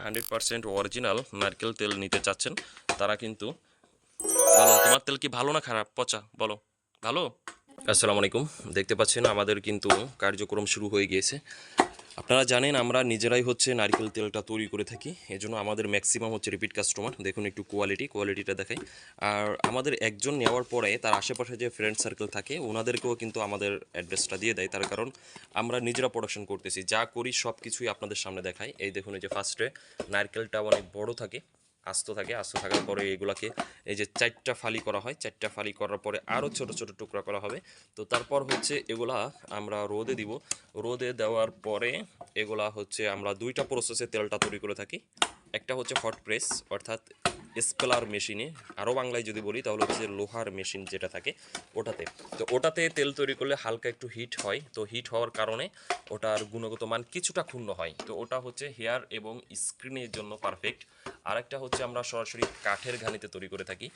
Hundred percent original নারকেল তেল নিতে চাচ্ছেন, তারা কিন্তু বলো, তোমার তেল কি ভালো না খারাপ? পচা, বলো। ভালো? আসসালামু আলাইকুম। দেখতে পাচ্ছেন, আমাদের কিন্তু কার্যক্রম শুরু হয়ে গিয়েছে। আপনারা জানেন আমরা নিজেরাই হচ্ছে নারকেল তেলটা তৈরি করে থাকি। এজন্য আমাদের ম্যাক্সিমাম হচ্ছে রিপিট কাস্টমার দেখুন একটু কোয়ালিটি কোয়ালিটিটা দেখাই। আর আমাদের একজন নেওয়ার পরে তার আশেপাশে যে ফ্রেন্ড সার্কেল থাকে, ওনাদেরকেও কিন্তু আমাদের অ্যাড্রেসটা দিয়ে দেয়। তার কারণ আমরা নিজেরা প্রোডাকশন করতেছি। যা করি সব কিছুই আপনাদের সামনে দেখাই। এই দেখুন এই যে ফার্স্টে নারকেলটা অনেক বড় থাকে। আস্ত থাকে, আস্ত থাকার পরে এগুলাকে এই যে চারটা ফালি করা হয়, চারটা ফালি করার পরে আরও ছোট ছোট টুকরা করা হবে। তো তারপর হচ্ছে এগুলা আমরা রোদে দিব। রোদে দেওয়ার পরে এগুলা হচ্ছে আমরা দুইটা প্রসেসে তেলটা তৈরি করে থাকি। একটা হচ্ছে হট প্রেস অর্থাৎ স্পেলার মেশিনে আরও বাংলায় যদি বলি, তাহলে হচ্ছে লোহার মেশিন যেটা থাকে, ওটাতে। তো ওটাতে তেল তৈরি করলে হালকা একটু হিট হয়। তো হিট হওয়ার কারণে ওটার গুণগত মান কিছুটা ক্ষুণ্ণ হয়। তো ওটা হচ্ছে হেয়ার এবং স্ক্রিনের জন্য পারফেক্ট। আরেকটা হচ্ছে আমরা সরাসরি কাঠের ঘানিতে তৈরি করে থাকি,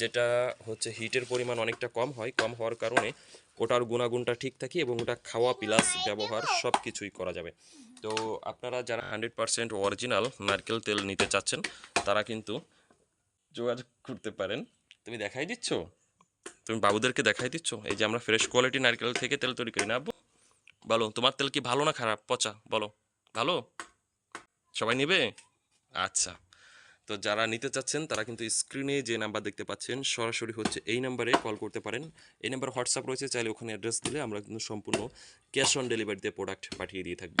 যেটা হচ্ছে হিটের পরিমাণ অনেকটা কম হয়। কম হওয়ার কারণে ওটার গুণাগুণটা ঠিক থাকে এবং ওটা খাওয়া প্লাস ব্যবহার সব কিছুই করা যাবে। তো আপনারা যারা হান্ড্রেড পার্সেন্ট অরিজিনাল নারকেল তেল নিতে চাচ্ছেন, তারা কিন্তু যোগাযোগ করতে পারেন। তুমি দেখাই দিচ্ছ? তুমি বাবুদেরকে দেখাই দিচ্ছ? এই যে আমরা ফ্রেশ কোয়ালিটি নারকেল থেকে তেল তৈরি করি না, আব্বু? বলো, তোমার তেল কি ভালো না খারাপ? পচা, বলো। ভালো? সবাই নেবে? আচ্ছা। তো যারা নিতে চাচ্ছেন, তারা কিন্তু স্ক্রিনে যে নাম্বার দেখতে পাচ্ছেন, সরাসরি হচ্ছে এই নাম্বারে কল করতে পারেন। এই নাম্বার হোয়াটসঅ্যাপ রয়েছে, চাইলে ওখানে অ্যাড্রেস দিলে আমরা কিন্তু সম্পূর্ণ ক্যাশ অন ডেলিভারিতে প্রোডাক্ট পাঠিয়ে দিয়ে থাকব।